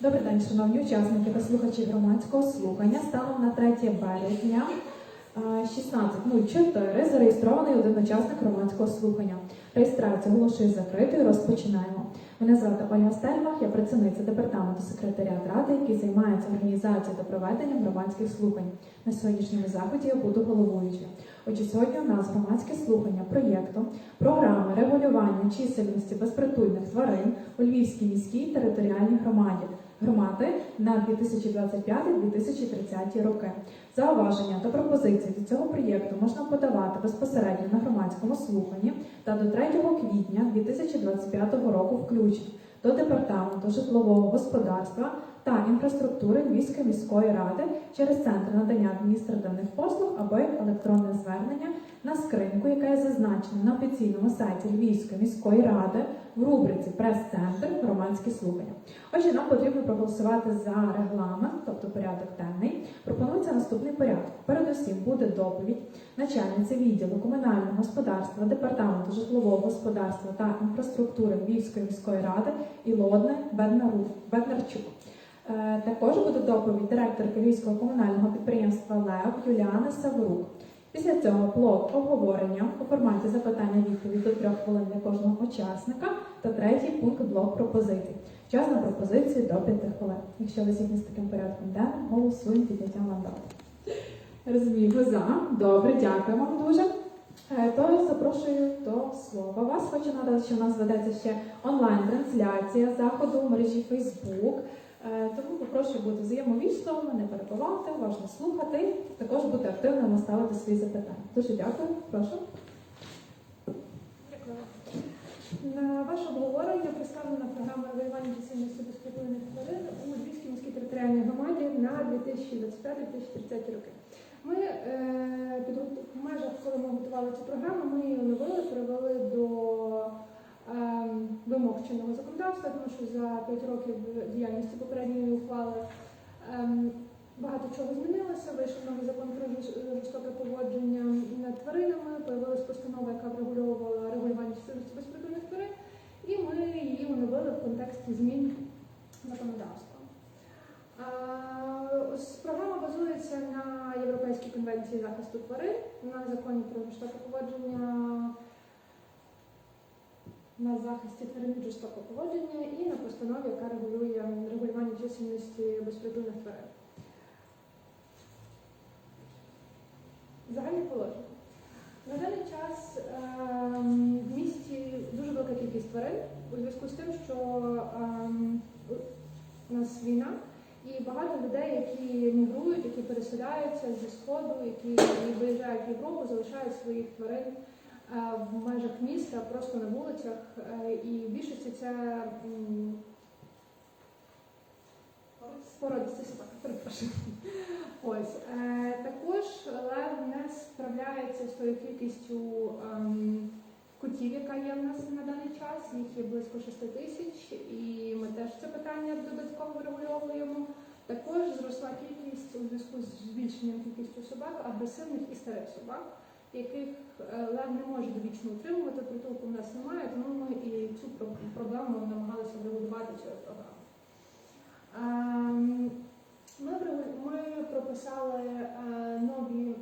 Добрий день, шановні учасники та слухачі громадського слухання. Станом на 3 березня е, 16.04 зареєстрований один учасник громадського слухання. Реєстрацію оголошую закритою. Розпочинаємо. Мене звати Ольга Стельмах, я працівниця департаменту секретаріат ради, який займається організацією та проведенням громадських слухань. На сьогоднішньому заході я буду головуючою. Отже, сьогодні у нас громадське слухання проєкту програми регулювання чисельності безпритульних тварин у Львівській міській територіальній громаді громади на 2025-2030 роки. Зауваження та пропозиції до цього проєкту можна подавати безпосередньо на громадському слуханні та до 3 квітня 2025 року включно до департаменту житлового господарства та інфраструктури Львівської міської ради через центр надання адміністративних послуг або електронне звернення на скриньку, яка є зазначена на офіційному сайті Львівської міської ради в рубриці Прес-центр громадські слухання. Отже, нам потрібно проголосувати за регламент, тобто порядок денний. Пропонується наступний порядок. Передусім буде доповідь начальниці відділу комунального господарства, департаменту житлового господарства та інфраструктури Львівської міської ради Ілодне Беднарчук. Е, Також буде доповідь директорки Львівського комунального підприємства ЛЕО Юліани Саворук. Після цього блок обговорення у форматі запитання відповідь до трьох хвилин для кожного учасника та третій пункт блок пропозицій. Час на пропозиції до п'яти хвилин. Якщо ви згідні з таким порядком денним, голосуємо підняття мандату. Розумію, ви за. Добре, дякую вам дуже. Е, То запрошую до слова вас. Хочу нагадати, що у нас ведеться ще онлайн-трансляція заходу у мережі Facebook. Е, Тому попрошу бути взаємовічно, не перебувати, уважно слухати, також бути активними, ставити свої запитання. Дуже дякую, прошу. Дякую. На ваше обговорення представлена програма регулювання чисельності безпритульних тварин у Львівській міській територіальній громаді на 2025-2030 роки. Ми е, в межах, коли ми готували цю програму, ми її оновили, привели до вимог чинного законодавства, тому що за 5 років діяльності попередньої ухвали ем, багато чого змінилося. Вийшов новий закон про жорстоке поводження над тваринами, появилась постанова, яка врегульовувала регулювання чисельності безпритульних тварин, і ми її оновили в контексті змін законодавства. Програма базується на Європейській конвенції захисту тварин, на законі про жорстоке поводження, на захисті тварин жорстокого поводження і на постанові, яка регулює регулювання чисельності безпритульних тварин. Загальні положення. На даний час ем, в місті дуже велика кількість тварин у зв'язку з тим, що ем, у нас війна, і багато людей, які мігрують, які переселяються зі сходу, які виїжджають в Європу, залишають своїх тварин в межах міста, просто на вулицях. Е, І в більшості це. Ось е, також лев не справляється з тою кількістю ем, котів, яка є в нас на даний час. Їх є близько 6 тисяч, і ми теж це питання додатково врегульовуємо. Також зросла кількість у зв'язку з збільшенням кількістю собак, агресивних і старих собак, яких е, лев не може довічно утримувати, притулку в нас немає, тому ми і цю про- проблему намагалися врегулювати через програму. Ем, Ми, прописали е, нові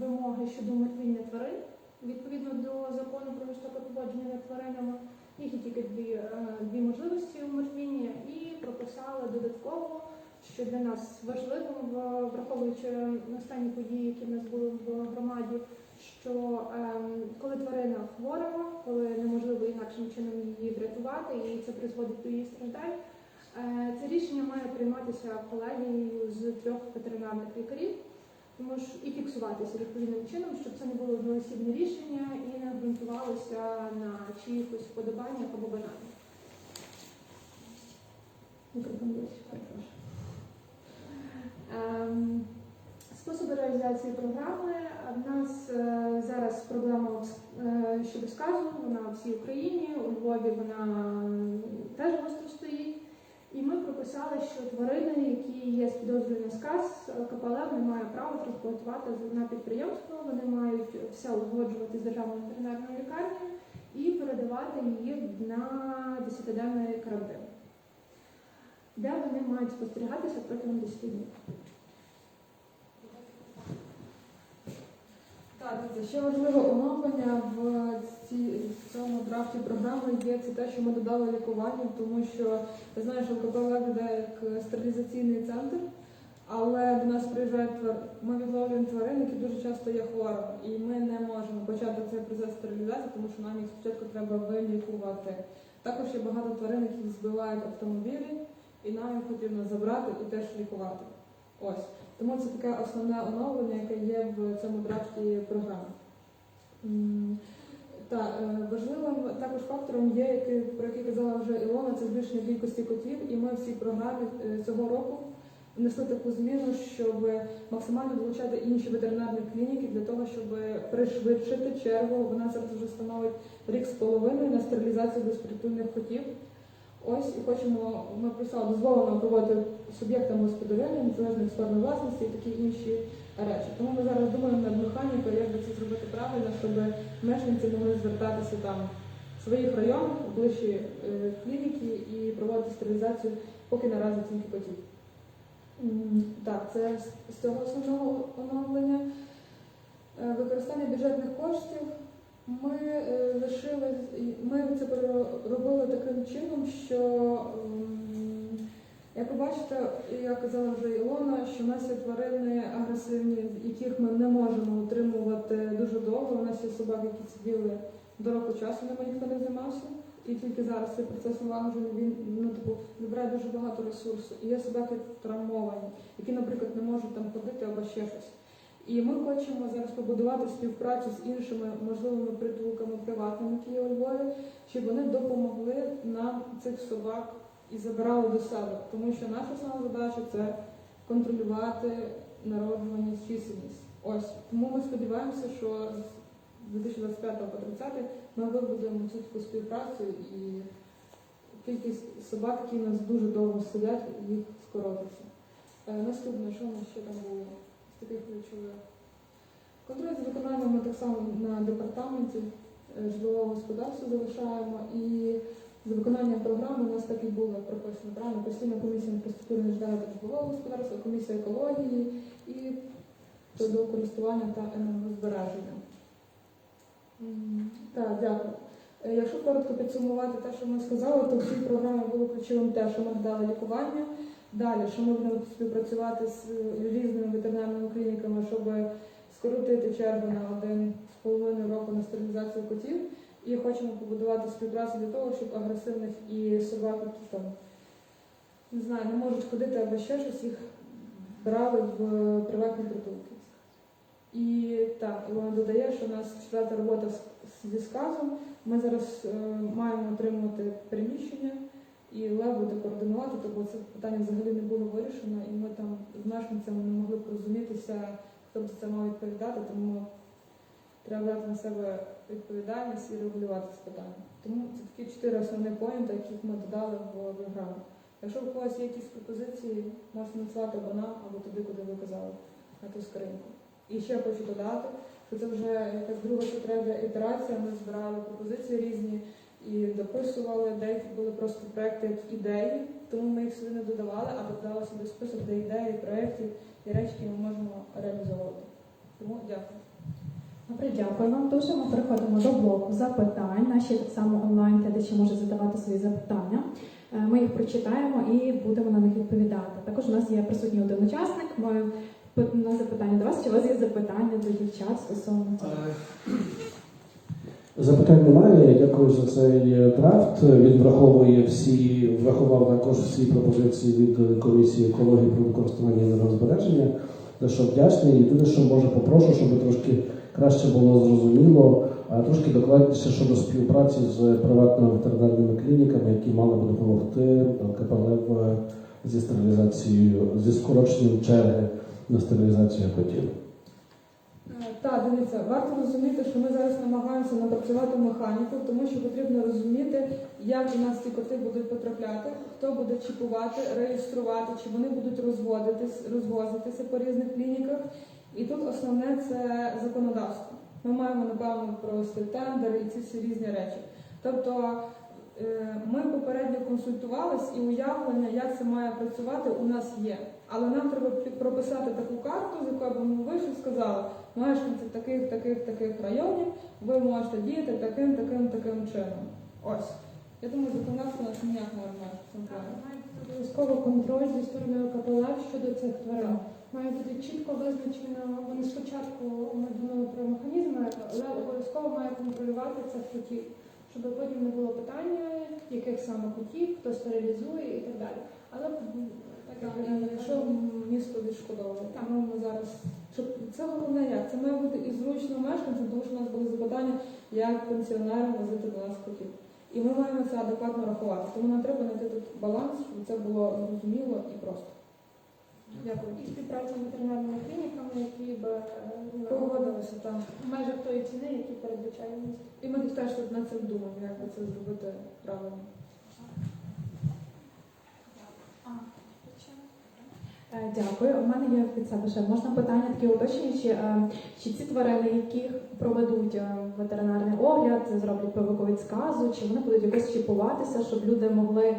вимоги щодо умертвіння тварин відповідно до закону про жорстоке поводження тваринами. Їх є тільки дві, е, дві можливості умертвіння, і прописали додатково, що для нас важливо, враховуючи останні події, які в нас були в громаді, що ем, коли тварина хвора, коли неможливо інакшим чином її врятувати, і це призводить до її страждань. Е, Це рішення має прийматися колегією з трьох ветеринарних лікарів, тому що і фіксуватися відповідним чином, щоб це не було одноосібне рішення і не ґрунтувалося на чиїхось вподобаннях або перепрошую. Ем, Способи реалізації програми. В нас е, зараз проблема е, щодо сказу, вона в всій Україні, у Львові вона теж гостро стоїть. І ми прописали, що тварини, які є з підозрою на сказ, КПЛФ не має права транспортувати на підприємство, вони мають все узгоджувати з державною ветеринарною лікарнею і передавати її на 10-денний карантин, де вони мають спостерігатися протягом 10 днів. Так, ще важливе оновлення в цьому драфті програми є це те, що ми додали лікування, тому що я знаю, що ЛКП виглядає як стерилізаційний центр, але до нас приїжджають твар... ми відловлюємо тварин, які дуже часто є хворими, і ми не можемо почати цей процес стерилізації, тому що нам їх спочатку треба вилікувати. Також є багато тварин, які збивають автомобілі, і нам їх потрібно забрати і теж лікувати. Ось. Тому це таке основне оновлення, яке є в цьому драфті програми. Та, е, важливим також фактором є, про який казала вже Ілона, це збільшення кількості котів. І ми в цій програмі е, цього року внесли таку зміну, щоб максимально долучати інші ветеринарні клініки для того, щоб пришвидшити чергу. Вона зараз вже становить рік з половиною на стерилізацію безпритульних котів. Ось і хочемо, ми писали, дозволено проводити суб'єктам господарювання, незалежних форм власності і такі інші речі. Тому ми зараз думаємо над механікою, як би це зробити правильно, щоб мешканці могли звертатися там в своїх районах, у ближчі е, клініки і проводити стерилізацію, поки наразі котів. М, Так, це з- з цього основного оновлення. Е, Використання бюджетних коштів. Ми е, лишили, ми це робили таким чином, що, ем, як ви бачите, я казала вже Ілона, що в нас є тварини агресивні, яких ми не можемо утримувати дуже довго. У нас є собаки, які сиділи до року часу, ними ніхто не займався. І тільки зараз цей процес налагоджений, він ну, типу, забирає дуже багато ресурсу. І є собаки травмовані, які, наприклад, не можуть там ходити або ще щось. І ми хочемо зараз побудувати співпрацю з іншими можливими притулками приватними, які є у Львові, щоб вони допомогли нам цих собак і забирали до себе. Тому що наша основна задача це контролювати народжуваність, чисельність. Ось тому ми сподіваємося, що з 2025 по 30 ми вибудуємо цю таку співпрацю і кількість собак, які у нас дуже довго сидять, їх скоротиться. Е, Наступне, що у нас ще там було? Таких ключових. Контроль за виконанням ми так само на департаменті е, житлового господарства залишаємо. І за виконанням програми у нас так і було прописано правильно. Постійна комісія інфраструктури інженерного та житлового господарства, комісія екології і природокористування та енергозбереження. Так, дякую. Е, Якщо коротко підсумувати те, що ми сказали, то в цій програмі було ключовим те, що ми дали лікування. Далі, що ми будемо співпрацювати з е, різними ветеринарними клініками, щоб скоротити чергу на один з половиною року на стерилізацію котів. І хочемо побудувати співпрацю для того, щоб агресивних і собак, там не знаю, не можуть ходити або ще щось, їх брали в приватні притулки. І так, вона додає, що у нас четверта робота зі сказом. Ми зараз е, маємо отримувати приміщення. І Лев буде координувати, тобто це питання взагалі не було вирішено, і ми там з мешканцями не могли б розумітися, хто б за це мав відповідати, тому треба брати на себе відповідальність і регулювати це питання. Тому це такі чотири основні поінти, яких ми додали в програму. Якщо у когось є якісь пропозиції, можете надсилати або нам, або туди, куди ви казали, на ту скриньку. І ще хочу додати, що це вже якась друга чи третя ітерація. Ми збирали пропозиції різні і дописували, деякі були просто проекти як ідеї, тому ми їх сюди не додавали, а додали сюди список, де ідеї, проєктів і речі, які ми можемо реалізовувати. Тому дякую. Добре, дякую вам дуже. Ми переходимо до блоку запитань. Наші так само онлайн глядачі можуть задавати свої запитання. Е, Ми їх прочитаємо і будемо на них відповідати. Також у нас є присутній один учасник. Ми на запитання до вас. Чи у вас є запитання до дівчат стосовно цього? Запитань немає. Дякую за цей драфт. Він враховує всі, врахував також всі пропозиції від комісії екології про використання енергозбереження. За що вдячний. Єдине, що може попрошу, щоб трошки краще було зрозуміло, а трошки докладніше щодо співпраці з приватними ветеринарними клініками, які мали би допомогти КПЛ зі стерилізацією, зі скороченням черги на стерилізацію котів. Так, дивіться, варто розуміти, що ми зараз намагаємося напрацювати механіку, тому що потрібно розуміти, як у нас ці коти будуть потрапляти, хто буде чіпувати, реєструвати, чи вони будуть розводитись, розвозитися по різних клініках. І тут основне це законодавство. Ми маємо напевно провести тендер і ці всі різні речі. Тобто Ми попередньо консультувались і уявлення, як це має працювати, у нас є. Але нам треба прописати таку карту, з якої б ми вийшли сказали, мешканці таких, таких, таких районів, ви можете діяти таким, таким, таким чином. Ось. Я думаю, законодавство нас ніяк не бути обов'язково контроль зі сторони ОКПЛ щодо цих тварин. Має бути чітко визначено, вони спочатку ми думали про механізми, але обов'язково має контролювати це котів, щоб потім не було питання, яких саме котів, хто стерилізує і так далі. Але так що місто відшкодовує? Тому ми зараз щоб це головне як це має бути і зручно мешканцям, тому що у нас були запитання, як пенсіонерам возити до нас котів. І ми маємо це адекватно рахувати. Тому нам треба знайти тут баланс, щоб це було зрозуміло і просто. Дякую. і співпраця з ветеринарними клініками, які б е, Погодилися там. в межах тої ціни, які передбачає. І ми теж над цим думаємо, як би це зробити правильно. Е, Дякую. У мене є від себе ще можна питання такі уточнюючі. Е, Чи ці тварини, яких проведуть е, ветеринарний огляд, зроблять повиковід сказу, чи вони будуть якось чіпуватися, щоб люди могли е,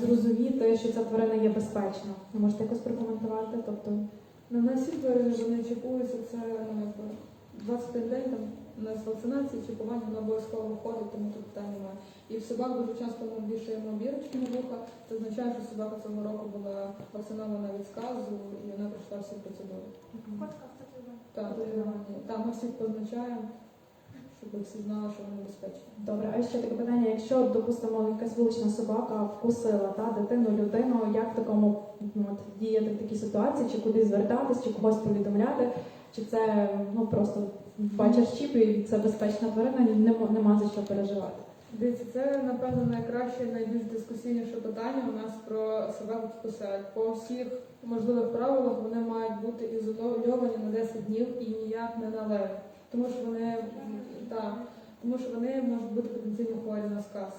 зрозуміти, що ця тварина є безпечна? Можете якось прокоментувати? Тобто На нас всі тварини вони чіпуються, це ну, якби 21 день там у нас вакцинації, чіпування воно обов'язково виходить, тому тут питань немає. І в собак дуже часто ми вішаємо бірочки на вуха. Це означає, що собака цього року була вакцинована від сказу і вона пройшла всі процедури. Так, там ми всіх позначаємо, щоб всі знали, що вони безпечні. добре, а ще таке питання: якщо, допустимо, якась вулична собака вкусила та дитину, людину, як в такому ну, от, діяти в такій ситуації, чи куди звертатись, чи когось повідомляти, чи це ну просто бачиш чіп і це безпечна тварина, нема, нема за що переживати. Дивіться, це напевно найкраще, найбільш дискусійніше питання у нас про собак кусають. По всіх можливих правилах вони мають бути ізольовані на 10 днів і ніяк не належать. Тому що вони так, тому що вони можуть бути потенційно хворі на сказ.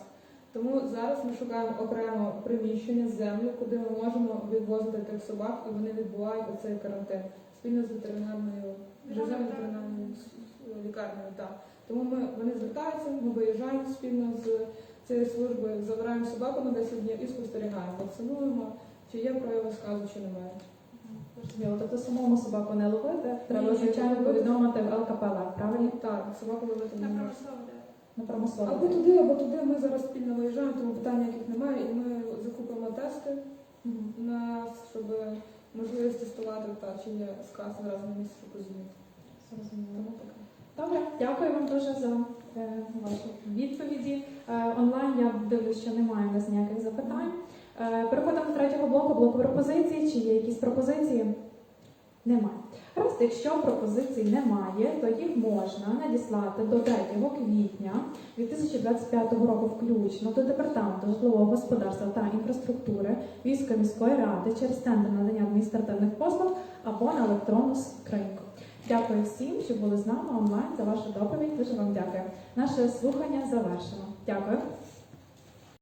Тому зараз ми шукаємо окремо приміщення, землю, куди ми можемо відвозити тих собак, і вони відбувають оцей карантин спільно з ветеринарною ветеринарною лікарнею. Так. Тому ми вони звертаються, ми виїжджаємо спільно з цією службою, забираємо собаку на 10 днів і спостерігаємо, вакцинуємо, чи є прояви сказу, чи немає. Зрозуміло. Тобто самому собаку не ловити, треба звичайно повідомити в ЛКПЛ, правильно? Так, собаку ловити не можна. На промислові. Або туди, або туди ми зараз спільно виїжджаємо, тому питань яких немає, і ми закупимо тести на щоб можливість тестувати та чи є сказ зараз на місці. Зрозуміло. Тому таке. Добре, дякую вам дуже за е, ваші відповіді. Е, онлайн я дивлюсь, що немає у нас ніяких запитань. Е, переходимо до третього блоку, блоку пропозицій. Чи є якісь пропозиції? Немає. Раз, якщо пропозицій немає, то їх можна надіслати до 3 квітня 2025 року включно до департаменту житлового господарства та інфраструктури Війської міської ради через тендер надання адміністративних послуг або на електронну скриньку. Дякую всім, що були з нами онлайн за вашу доповідь. Дуже вам дякую. Наше слухання завершено. Дякую.